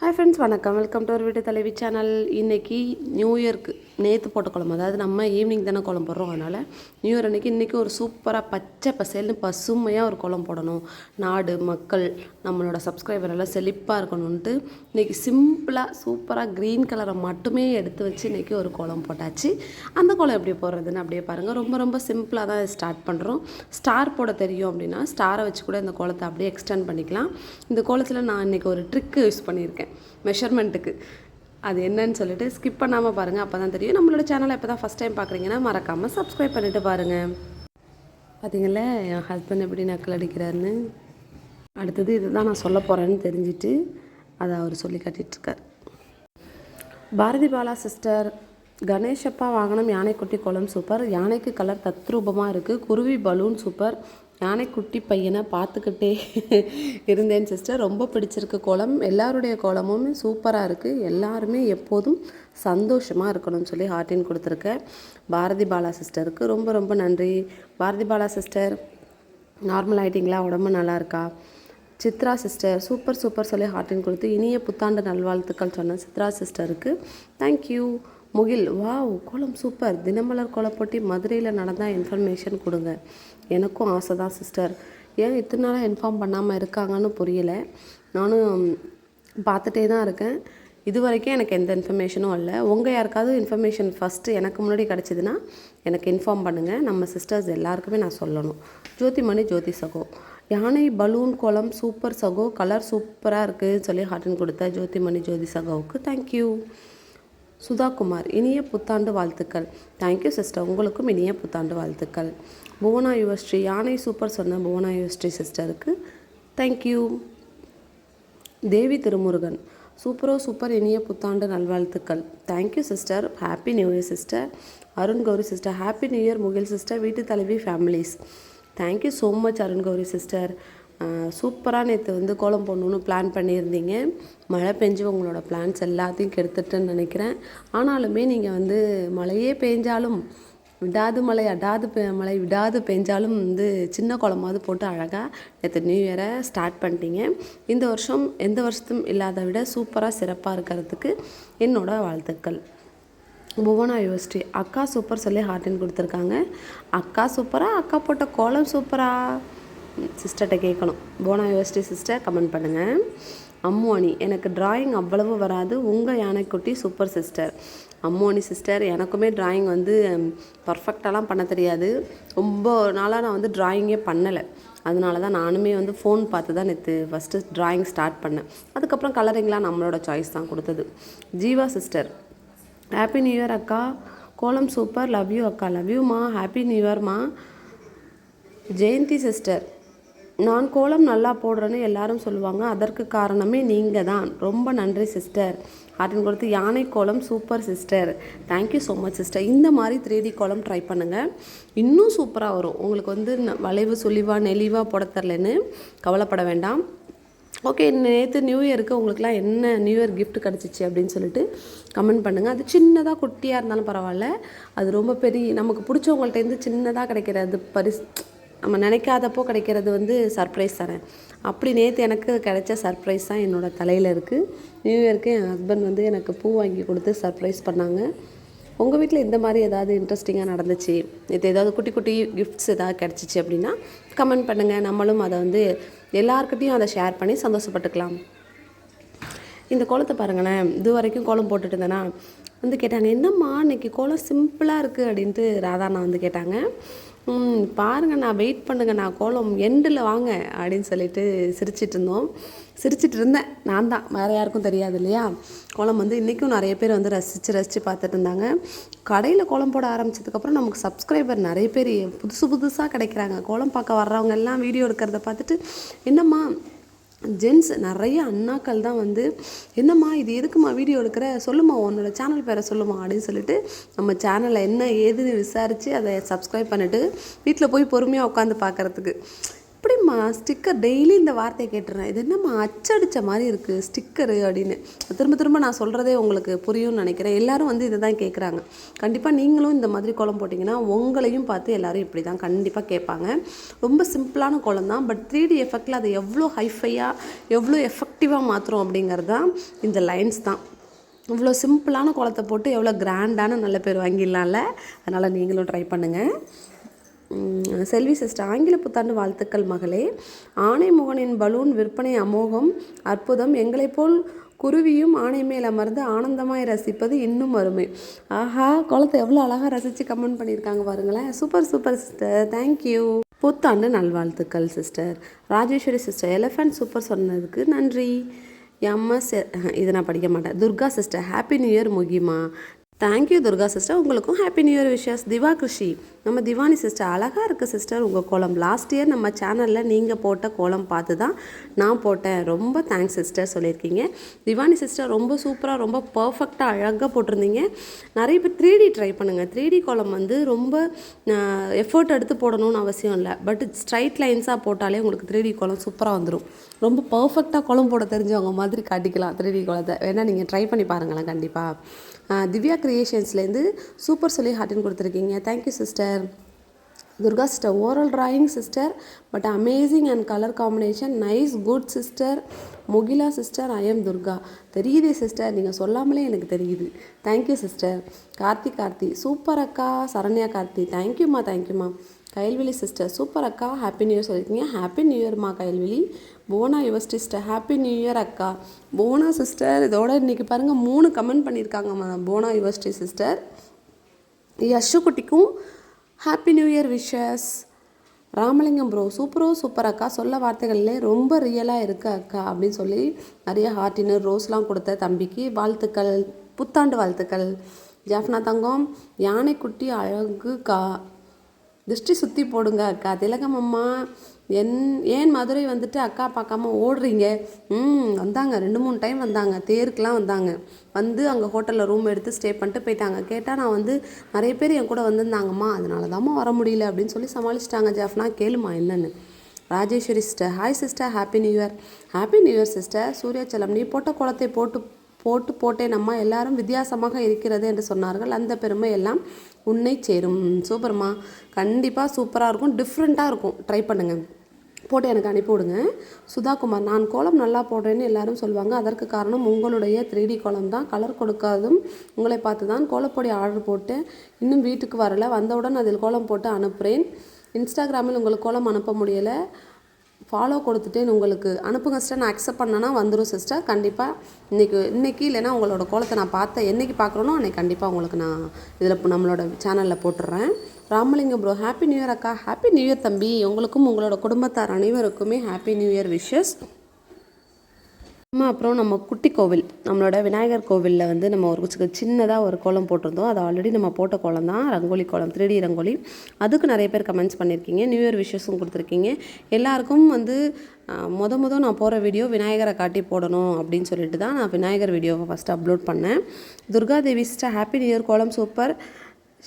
Hi friends வணக்கம். Welcome to ஒரு வீட்டு தலைவி சேனல் இன்றைக்கி நியூ இயர்க்கு நேற்று போட்ட குழம்பு. அதாவது நம்ம ஈவினிங் தானே குழம்பு போடுறோம். அதனால் நியூ இயர் அன்றைக்கி இன்றைக்கி ஒரு சூப்பராக பச்சை பசேல்னு பசுமையாக ஒரு குழம்பு போடணும். நாடு மக்கள் நம்மளோட சப்ஸ்கிரைபர் எல்லாம் செழிப்பாக இருக்கணும்ன்ட்டு இன்றைக்கி சிம்பிளாக சூப்பராக க்ரீன் கலரை மட்டுமே எடுத்து வச்சு இன்றைக்கி ஒரு குழம்பு போட்டாச்சு. அந்த குளம் எப்படி போடுறதுன்னு அப்படியே பாருங்கள் ரொம்ப ரொம்ப சிம்பிளாக தான் ஸ்டார்ட் பண்ணுறோம் ஸ்டார் போட தெரியும் அப்படின்னா ஸ்டாரை வச்சு கூட இந்த குளத்தை அப்படியே எக்ஸ்டெண்ட் பண்ணிக்கலாம். இந்த கோலத்தில் நான் இன்றைக்கி ஒரு ட்ரிக்கு யூஸ் பண்ணியிருக்கேன். மெஷர்மெண்ட்டுக்கு அது என்னன்னு சொல்லிட்டு ஸ்கிப் பண்ணாமல் பாருங்கள் அப்போ தான் தெரியும். நம்மளோட சேனலை இப்போ தான் ஃபஸ்ட் டைம் பார்க்குறீங்கன்னா மறக்காமல் சப்ஸ்கிரைப் பண்ணிவிட்டு பாருங்கள் பார்த்தீங்களா என் ஹஸ்பண்ட் எப்படி நக்கல் அடிக்கிறாருன்னு? அடுத்தது இதுதான் நான் சொல்ல போகிறேன்னு தெரிஞ்சுட்டு அதை அவர் சொல்லி காட்டிகிட்ருக்கார் பாரதி பாலா சிஸ்டர் கணேஷப்பா வாகனம் யானைக்குட்டி குளம் சூப்பர் யானைக்கு கலர் தத்ரூபமாக இருக்குது குருவி பலூன் சூப்பர் நானே குட்டி பையனை பார்த்துக்கிட்டே இருந்தேன் சிஸ்டர் ரொம்ப பிடிச்சிருக்கு கோலம். எல்லாருடைய கோலமும் சூப்பராக இருக்குது எல்லாருமே எப்போதும் சந்தோஷமாக இருக்கணும்னு சொல்லி ஹார்ட்டின் கொடுத்துருக்கேன் பாரதி பாலா சிஸ்டருக்கு ரொம்ப ரொம்ப நன்றி. பாரதி பாலா சிஸ்டர் நார்மல் ஆகிட்டிங்களா உடம்பு நல்லா இருக்கா? சித்ரா சிஸ்டர் சூப்பர் சூப்பர் சொல்லி ஹார்ட்டின் கொடுத்து இனிய புத்தாண்டு நல்வாழ்த்துக்கள் சொன்ன சித்ரா சிஸ்டருக்கு தேங்க்யூ முகில் வாவ் கோலம் சூப்பர். தினமலர் கோலப்போட்டி மதுரையில் நடந்தால் இன்ஃபர்மேஷன் கொடுங்க. எனக்கும் ஆசை தான் சிஸ்டர் ஏன் இத்தனை நாளாக இன்ஃபார்ம் பண்ணாமல் இருக்காங்கன்னு புரியல. நானும் பார்த்துட்டே தான் இருக்கேன். இது வரைக்கும் எனக்கு எந்த இன்ஃபர்மேஷனும் இல்லை. உங்கள் யாருக்காவது இன்ஃபர்மேஷன் ஃபஸ்ட்டு எனக்கு முன்னாடி கிடச்சிதுன்னா எனக்கு இன்ஃபார்ம் பண்ணுங்கள் நம்ம சிஸ்டர்ஸ் எல்லாருக்குமே நான் சொல்லணும். ஜோதிமணி ஜோதி சகோ. யானை பலூன் கோலம் சூப்பர் சகோ. கலர் சூப்பராக இருக்குதுன்னு சொல்லி ஹார்டன் கொடுத்த ஜோதிமணி ஜோதி சகோவுக்கு தேங்க்யூ சுதாகுமார் இனிய புத்தாண்டு வாழ்த்துக்கள். தேங்க்யூ சிஸ்டர் உங்களுக்கும் இனிய புத்தாண்டு வாழ்த்துக்கள். புவனா யுவஸ்ரீ யானை சூப்பர் சொன்ன புவனா யுவஸ்ரீ சிஸ்டருக்கு தேங்க்யூ தேவி திருமுருகன் சூப்பரோ சூப்பர் இனிய புத்தாண்டு நல்வாழ்த்துக்கள். Thank you sister happy new year sister Arun Gowri sister happy new year Mugil sister வீட்டு தலைவி families thank you so much Arun Gowri sister சூப்பராக நேற்று வந்து கோலம் போடணுன்னு பிளான் பண்ணியிருந்தீங்க. மழை பெஞ்சு உங்களோட பிளான்ஸ் எல்லாத்தையும் கெடுத்துட்டுன்னு நினைக்கிறேன். ஆனாலுமே நீங்கள் வந்து மழையே பெஞ்சாலும் விடாது மழை அடாது பெ மழை விடாது பெஞ்சாலும் வந்து சின்ன குளமாவது போட்டு அழகாக நேற்று நியூ இயரை ஸ்டார்ட் பண்ணிட்டீங்க. இந்த வருஷம் எந்த வருஷத்தும் இல்லாத விட சூப்பராக சிறப்பாக இருக்கிறதுக்கு என்னோடய வாழ்த்துக்கள். புவனா யூனிவர்சிட்டி அக்கா சூப்பர் சொல்லி ஹார்டின் கொடுத்துருக்காங்க. அக்கா சூப்பராக அக்கா போட்ட கோலம் சூப்பராக சிஸ்டர்கிட்ட கேட்கணும். போனா யூனிவர்சிட்டி சிஸ்டர் கமெண்ட் பண்ணுங்கள் அம்மோனி எனக்கு டிராயிங் அவ்வளவு வராது. உங்கள் யானைக்குட்டி சூப்பர் சிஸ்டர் அம்மோனி சிஸ்டர் எனக்குமே டிராயிங் வந்து பர்ஃபெக்டாலாம் பண்ண தெரியாது. ரொம்ப நாளாக நான் வந்து டிராயிங்கே பண்ணலை. அதனால தான் நானுமே வந்து ஃபோன் பார்த்து தான் நேற்று ஃபஸ்ட்டு டிராயிங் ஸ்டார்ட் பண்ணேன். அதுக்கப்புறம் கலரிங்லாம் நம்மளோட சாய்ஸ் தான் கொடுத்தது. Jeeva sister happy new year அக்கா. கோலம் சூப்பர் லவ் யூ அக்கா. லவ் யூமா ஹாப்பி நியூ இயர்மா ஜெயந்தி சிஸ்டர் நான் கோலம் நல்லா போடுறேன்னு எல்லாரும் சொல்லுவாங்க. அதற்கு காரணமே நீங்கள் தான். ரொம்ப நன்றி சிஸ்டர். அப்படின்னு கொடுத்து யானை கோலம் super sister. Thank you so much sister இந்த மாதிரி த்ரீ டி கோலம் ட்ரை பண்ணுங்கள் இன்னும் சூப்பராக வரும். உங்களுக்கு வந்து ந- வளைவு சுழிவாக நெளிவாக போட தரலன்னு கவலைப்பட வேண்டாம். ஓகே நேற்று நியூ இயருக்கு உங்களுக்குலாம் என்ன நியூ இயர் கிஃப்ட் கிடச்சிச்சு அப்படின்னு சொல்லிட்டு கமெண்ட் பண்ணுங்கள் அது சின்னதாக குட்டியாக இருந்தாலும் பரவாயில்ல. அது ரொம்ப பெரிய நமக்கு பிடிச்சவங்கள்ட்டேருந்து சின்னதாக கிடைக்கிற அது பரிசு நம்ம நினைக்காதப்போ கிடைக்கிறது வந்து சர்ப்ரைஸ் தரேன். அப்படி நேற்று எனக்கு கிடைச்ச சர்ப்ரைஸ் தான் என்னோடய தலையில் இருக்குது நியூ இயருக்கு என் ஹஸ்பண்ட் வந்து எனக்கு பூ வாங்கி கொடுத்து சர்ப்ரைஸ் பண்ணாங்க. உங்கள் வீட்டில் இந்த மாதிரி ஏதாவது இன்ட்ரெஸ்டிங்காக நடந்துச்சு? இது ஏதாவது குட்டி குட்டி கிஃப்ட்ஸ் ஏதாவது கிடச்சிச்சு அப்படின்னா கமெண்ட் பண்ணுங்கள் நம்மளும் அதை வந்து எல்லாருக்கிட்டையும் அதை ஷேர் பண்ணி சந்தோஷப்பட்டுக்கலாம். இந்த கோலத்தை பாருங்களேன். இது வரைக்கும் கோலம் போட்டுட்டு இருந்தேனா? வந்து கேட்டாங்க என்னம்மா இன்றைக்கி கோலம் சிம்பிளாக இருக்குது அப்படின்ட்டு ராதாண்ணா வந்து கேட்டாங்க. பாருங்கண்ணா நான் வெயிட் பண்ணுங்கண்ணா நான் கோலம் எண்டில் வாங்க அப்படின்னு சொல்லிட்டு சிரிச்சிட்டு இருந்தோம். சிரிச்சிட்டு இருந்தேன். நான் தான். வேறு யாருக்கும் தெரியாது இல்லையா? கோலம் வந்து இன்றைக்கும் நிறைய பேர் வந்து ரசித்து ரசித்து பார்த்துட்டு இருந்தாங்க. கடையில் கோலம் போட ஆரம்பிச்சதுக்கப்புறம் நமக்கு சப்ஸ்கிரைபர் நிறைய பேர் புதுசு புதுசாக கிடைக்கிறாங்க. கோலம் பார்க்க வர்றவங்க எல்லாம் வீடியோ எடுக்கிறத பார்த்துட்டு என்னம்மா ஜென்ஸ் நிறைய அண்ணாக்கள் தான் வந்து என்னம்மா இது எதுக்குமா வீடியோ எடுக்கிற? சொல்லுமா உன்னோட சேனல் பேரை சொல்லுமா அப்படின்னு சொல்லிட்டு நம்ம சேனலில் என்ன ஏதுன்னு விசாரித்து அதை சப்ஸ்கிரைப் பண்ணிவிட்டு வீட்டில் போய் பொறுமையாக உட்காந்து பார்க்குறதுக்கு. இப்படி ஸ்டிக்கர் டெய்லி இந்த வார்த்தையை கேட்டுறேன். இது என்னம்மா அச்சடித்த மாதிரி இருக்குது ஸ்டிக்கரு அப்படின்னு. திரும்ப திரும்ப நான் சொல்கிறதே உங்களுக்கு புரியும்னு நினைக்கிறேன். எல்லாரும் வந்து இதை தான் கேட்குறாங்க கண்டிப்பாக நீங்களும் இந்த மாதிரி குளம் போட்டிங்கன்னா உங்களையும் பார்த்து எல்லோரும் இப்படி தான் கண்டிப்பாக கேட்பாங்க. ரொம்ப சிம்பிளான குளம் தான். பட் த்ரீ டி எஃபெக்டில் அதை எவ்வளோ ஹைஃபையாக எவ்வளோ எஃபெக்டிவாக மாற்றுறோம் அப்படிங்கிறது தான் இந்த லைன்ஸ் தான். இவ்வளோ சிம்பிளான குளத்தை போட்டு எவ்வளோ கிராண்டான நல்ல பேர் வாங்கிடலாம்ல. அதனால் நீங்களும் ட்ரை பண்ணுங்கள் செல்வி சிஸ்டர் ஆங்கில புத்தாண்டு வாழ்த்துக்கள் மகளே. ஆனைமுகனின் பலூன் விற்பனை அமோகம் அற்புதம். எங்களைப் போல் குருவியும் ஆணை மேல் அமர்ந்து ஆனந்தமாய் ரசிப்பது இன்னும் அருமை. ஆஹா குளத்தை எவ்வளோ அழகாக ரசித்து கமெண்ட் பண்ணியிருக்காங்க பாருங்களேன். சூப்பர் சூப்பர் சிஸ்டர் தேங்க்யூ புத்தாண்டு நல்வாழ்த்துக்கள் sister Rajeswari sister elephant super சொன்னதுக்கு நன்றி. எம்எஸ் இதை நான் படிக்க மாட்டேன். Durga sister happy new year முகிமா. Thank you Durga sister உங்களுக்கும் happy new year wishes Diva Krishi நம்ம திவானி சிஸ்டர் அழகாக இருக்குது சிஸ்டர் உங்கள் கோலம். லாஸ்ட் இயர் நம்ம சேனலில் நீங்கள் போட்ட கோலம் பார்த்து தான் நான் போட்டேன். ரொம்ப தேங்க்ஸ் சிஸ்டர் சொல்லியிருக்கீங்க. திவானி சிஸ்டர் ரொம்ப சூப்பராக ரொம்ப பர்ஃபெக்டாக அழகாக போட்டிருந்தீங்க. நிறைய பேர் த்ரீ டி ட்ரை பண்ணுங்கள் த்ரீ டி கோலம் வந்து ரொம்ப எஃபர்ட் எடுத்து போடணும்னு அவசியம் இல்லை. பட் ஸ்ட்ரைட் லைன்ஸாக போட்டாலே உங்களுக்கு த்ரீ டி கோலம் சூப்பராக வந்துடும் ரொம்ப பர்ஃபெக்டாக கோலம் போட தெரிஞ்சவங்க மாதிரி காட்டிக்கலாம் த்ரீ டி கோலத்தை. வேணால் நீங்கள் ட்ரை பண்ணி பாருங்களேன் கண்டிப்பாக திவ்யா க்ரியேஷன்ஸ்லேருந்து சூப்பர் சொல்லி ஹார்ட்டின் கொடுத்துருக்கீங்க. Thank you sister Durga sister oral drawing sister but amazing and colour combination nice good sister Mugila sister I am Durga. தெரியுதே சிஸ்டர் நீங்கள் சொல்லாமலே எனக்கு தெரியுது. Thank you sister Karthi Karthi. Super அக்கா சரண்யா கார்த்தி. தேங்க்யூம்மா தேங்க்யூம்மா கைல்வெளி சிஸ்டர் சூப்பர் அக்கா. ஹாப்பி நியூ இயர் சொல்லியிருக்கீங்க. ஹாப்பி நியூ இயர்மா கைல்வெளி போனா your sister happy new year அக்கா. போனா சிஸ்டர் இதோட இன்றைக்கி பாருங்கள் மூணு கமெண்ட் பண்ணியிருக்காங்கம்மா போனா யுவர்ஸ்டி sister. யஷுக்குட்டிக்கும் happy new year wishes Ramalingam bro சூப்பரோ super அக்கா. சொல்ல வார்த்தைகள்லேயே ரொம்ப ரியலாக இருக்கு அக்கா அப்படின்னு சொல்லி நிறைய ஹார்டினர் ரோஸ்லாம் கொடுத்த தம்பிக்கு வாழ்த்துக்கள் புத்தாண்டு வாழ்த்துக்கள். ஜாஃப்னா தங்கம் யானைக்குட்டி அழகுக்கா. திருஷ்டி சுற்றி போடுங்க அக்கா. திலகம் அம்மா என் ஏன் மதுரை வந்துட்டு அக்கா பார்க்காம ஓடுறீங்க? ம் வந்தாங்க. ரெண்டு மூணு டைம் வந்தாங்க. தேருக்குலாம் வந்தாங்க. வந்து அங்கே ஹோட்டலில் ரூம் எடுத்து ஸ்டே பண்ணிட்டு போயிட்டாங்க. கேட்டால் நான் வந்து நிறைய பேர் என் கூட வந்திருந்தாங்கம்மா. அதனால தாம்மா வர முடியல அப்படின்னு சொல்லி சமாளிச்சிட்டாங்க ஜாஃப்னா. கேளுமா என்னன்னு. Rajeswari sister hi sister happy new year happy new year sister Suryachalam நீ போட்ட குளத்தை போட்டு போட்டு போட்டேன் அம்மா எல்லாரும் வித்தியாசமாக இருக்கிறது என்று சொன்னார்கள். அந்த பெருமை எல்லாம் உன்னை சேரும். சூப்பர்மா கண்டிப்பாக சூப்பராக இருக்கும். டிஃப்ரெண்ட்டாக இருக்கும். ட்ரை பண்ணுங்கள் போட்டு எனக்கு அனுப்பி விடுங்க. சுதாகுமார் நான் கோலம் நல்லா போடுறேன்னு எல்லாரும் சொல்லுவாங்க. அதற்கு காரணம் உங்களுடைய த்ரீ டி கோலம் தான். கலர் கொடுக்காதும். உங்களை பார்த்து தான் கோலப்பொடி ஆர்டர் போட்டு இன்னும் வீட்டுக்கு வரல. வந்தவுடன் அதில் கோலம் போட்டு அனுப்புகிறேன் இன்ஸ்டாகிராமில் உங்களுக்கு கோலம் அனுப்ப முடியலை. ஃபாலோ கொடுத்துட்டேன் உங்களுக்கு அனுப்புங்க சிஸ்டர் நான் அக்செப்ட் பண்ணேன்னா வந்துடும் சிஸ்டர் கண்டிப்பாக இன்றைக்கி இன்றைக்கி இல்லைன்னா உங்களோட கோலத்தை நான் பார்த்தேன் என்னைக்கு பார்க்குறேனோ அன்றைக்கி கண்டிப்பாக உங்களுக்கு நான் இதில் நம்மளோட சேனலில் போட்டுடுறேன் Ramalingam bro happy new year அக்கா. ஹாப்பி நியூ இயர் தம்பி. உங்களுக்கும் உங்களோட குடும்பத்தார் அனைவருக்குமே ஹாப்பி நியூ இயர் விஷஸ் அப்புறம் நம்ம குட்டி கோவில். நம்மளோட விநாயகர் கோவிலில் வந்து நம்ம ஒரு சின்னதாக ஒரு கோலம் போட்டிருந்தோம். அது ஆல்ரெடி நம்ம போட்ட கோலம் தான். ரங்கோலி கோலம் த்ரீ டி ரங்கோலி. அதுக்கு நிறைய பேர் கமெண்ட்ஸ் பண்ணியிருக்கீங்க. நியூ இயர் விஷஸும் கொடுத்துருக்கீங்க. எல்லாருக்கும் வந்து மொத மொதல் நான் போகிற வீடியோ விநாயகரை காட்டி போடணும் அப்படின்னு சொல்லிட்டு தான் நான் விநாயகர் வீடியோவை ஃபஸ்ட்டு அப்லோட் பண்ணேன். Durgadevi sister happy new year கோலம் சூப்பர்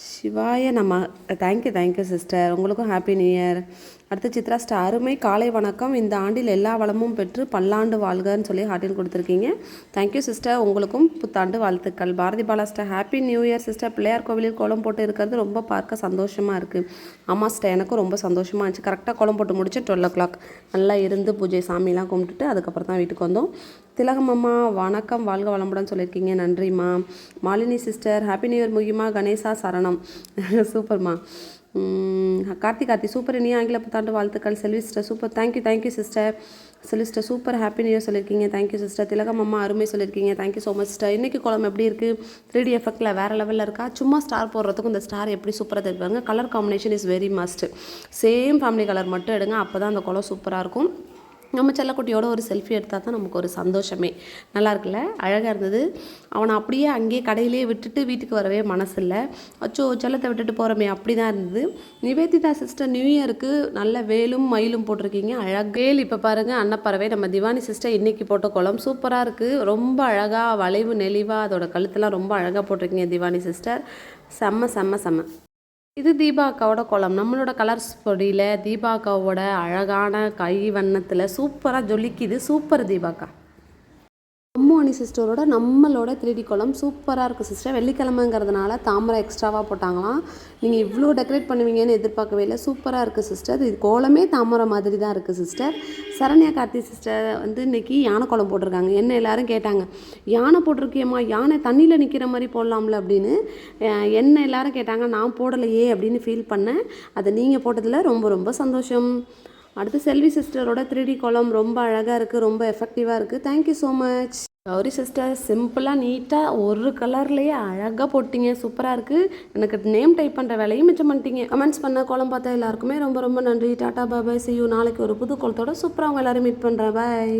சிவாய நம்ம thank you thank you sister உங்களுக்கும் ஹாப்பி நியூ இயர் அடுத்து சித்ரா ஸ்டார் அருமை காலை வணக்கம். இந்த ஆண்டில் எல்லா வளமும் பெற்று பல்லாண்டு வாழ்கன்னு சொல்லி ஹார்ட்டின் கொடுத்துருக்கீங்க. தேங்க்யூ சிஸ்டர் உங்களுக்கும் புத்தாண்டு வாழ்த்துக்கள். Bharathi Bala sister happy new year sister Pillaiyar கோவிலில் கோலம் போட்டு இருக்கிறது ரொம்ப பார்க்க சந்தோஷமாக இருக்குது ஆமாம் சிஸ்டர் எனக்கும் ரொம்ப சந்தோஷமாக இருந்துச்சு. கரெக்டாக கோலம் போட்டு முடிச்சு டுவெல் ஓ கிளாக் நல்லா இருந்து பூஜை சாமிலாம் கும்பிட்டுட்டு அதுக்கப்புறம் தான் வீட்டுக்கு வந்தோம். திலகம் அம்மா வணக்கம். வாழ்க வளமுடன் சொல்லியிருக்கீங்க. நன்றிம்மா. Malini sister happy new year முகிமா Ganesha சரணம். சூப்பர்மா கார்த்திக் கார்த்தி சூப்பர் இனிய ஆங்கில புத்தாண்டு வாழ்த்துக்கள். Selvi sister super thank you thank you sister Selvi sister super happy new சொல்லியிருக்கீங்க தேங்க்யூ சிஸ்டர் திலகம் அம்மா அருமை சொல்லியிருக்கீங்க தேங்க்யூ ஸோ மச் சிஸ்டர் இன்றைக்கி குளம் எப்படி இருக்குது த்ரீ டி எஃபெக்டில் வேறு லெவலில் இருக்கா? சும்மா ஸ்டார் போடுறதுக்கும் இந்த ஸ்டார் எப்படி சூப்பராக தெரிவிப்பாங்க colour combination is very must same family colour மட்டும் எடுங்க. அப்போ தான் அந்த குளம் சூப்பராக இருக்கும். நம்ம செல்லக்குட்டியோட ஒரு செல்ஃபி எடுத்தால் தான் நமக்கு ஒரு சந்தோஷமே. நல்லா இருக்குல்ல? அழகாக இருந்தது. அவனை அப்படியே அங்கேயே கடையிலேயே விட்டுட்டு வீட்டுக்கு வரவே மனசில்லை. அச்சோ செல்லத்தை விட்டுட்டு போகிறோமே அப்படி தான் இருந்தது. நிவேதிதா சிஸ்டர் நியூ இயருக்கு நல்ல வேலும் மயிலும் போட்டிருக்கீங்க. அழகேல் இப்போ பாருங்கள் அன்னப்பறவை. நம்ம திவானி சிஸ்டர் இன்றைக்கி போட்ட குளம். சூப்பராக இருக்குது ரொம்ப அழகாக வளைவு நெளிவாக அதோட கழுத்தெல்லாம் ரொம்ப அழகாக போட்டிருக்கீங்க திவானி சிஸ்டர் செம்ம செம்ம செம்ம. இது தீபா அக்காவோட கோலம். நம்மளோட கலர்ஸ் பொடியில் தீபா அக்காவோட அழகான கை வண்ணத்தில் சூப்பராக ஜொலிக்குது. சூப்பர் தீபாக்கா. அம்மோனி சிஸ்டரோட நம்மளோட த்ரீடி கோலம் சூப்பராக இருக்குது சிஸ்டர். வெள்ளிக்கிழமைங்கிறதுனால தாமரை எக்ஸ்ட்ராவாக போட்டாங்களாம். நீங்கள் இவ்வளோ டெக்கரேட் பண்ணுவீங்கன்னு எதிர்பார்க்கவே இல்லை. சூப்பராக இருக்குது சிஸ்டர். இது கோலமே தாமரை மாதிரி தான் இருக்குது சிஸ்டர். சரண்யா கார்த்தி சிஸ்டர் வந்து இன்னைக்கு யானை கோலம் போட்டிருக்காங்க. என்ன எல்லாரும் கேட்டாங்க. யானை போட்டிருக்கியம்மா. யானை தண்ணியில் நிற்கிற மாதிரி போடலாம்ல அப்படின்னு. என்ன எல்லாரும் கேட்டாங்க. நான் போடலையே அப்படின்னு ஃபீல் பண்ணேன். அதை நீங்கள் போட்டதில் ரொம்ப ரொம்ப சந்தோஷம். அடுத்து செல்வி சிஸ்டரோட த்ரீ கோலம் ரொம்ப அழகாக இருக்குது ரொம்ப எஃபெக்டிவாக இருக்குது thank you so much Gowri sister சிம்பிளாக நீட்டாக ஒரு கலர்லேயே அழகாக போட்டிங்க. சூப்பராக இருக்குது எனக்கு நேம் டைப் பண்ணுற வேலையும் மிச்சம் பண்ணிட்டீங்க. கமெண்ட்ஸ் பண்ண கோலம் பார்த்தா எல்லாருக்குமே ரொம்ப ரொம்ப நன்றி. டாட்டா பாபாய் see நாளைக்கு ஒரு புது கோலத்தோட சூப்பராக அவங்க எல்லாரும் மீட் பண்ணுறேன் பாய்